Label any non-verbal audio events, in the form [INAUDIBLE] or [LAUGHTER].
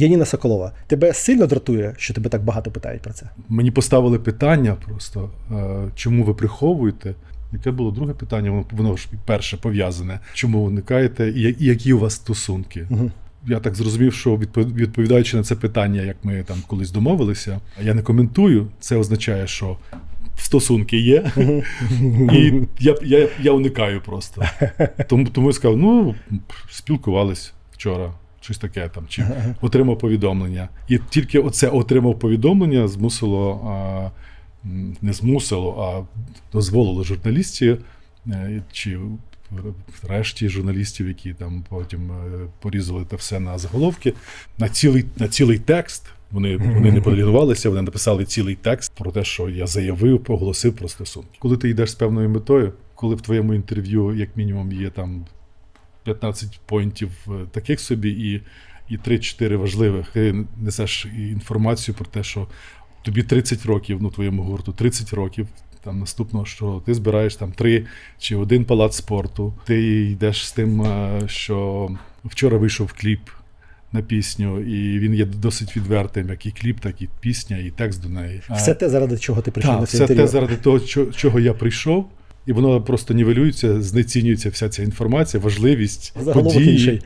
Яніна Соколова, тебе сильно дратує, що тебе так багато питають про це? Мені поставили питання просто, е, чому ви приховуєте? Яке було друге питання? Воно воно ж перше пов'язане. Чому ви уникаєте, і які у вас стосунки? Угу. Я так зрозумів, що відпо- відповідаючи на це питання, як ми там колись домовилися, я не коментую. Це означає, що стосунки є, і я, я, я уникаю просто. Тому, тому я сказав: ну, спілкувались вчора, щось таке там, чи [LAUGHS] отримав повідомлення. І тільки оце отримав повідомлення змусило, не змусило, а дозволило журналістів е, чи решті журналістів, які там потім е, порізали те все на заголовки, на цілий, на цілий текст. Вони, вони не полінувалися, вони написали цілий текст про те, що я заявив, оголосив про стосунки. Коли ти йдеш з певною метою, коли в твоєму інтерв'ю, як мінімум, є там 15 поінтів е, таких собі, і, і 3-4 важливих, ти несеш інформацію про те, що тобі 30 років, ну твоєму гурту 30 років. Там наступного, що ти збираєш там три чи один палац спорту. Ти йдеш з тим, е, що вчора вийшов кліп на пісню, і він є досить відвертим, як і кліп, так і пісня, і текст до неї. Все те, заради чого ти прийшов Так, на це все інтерв'ю. те заради того, чого я прийшов, і воно просто нівелюється, знецінюється вся ця інформація, важливість Загалом події. інший.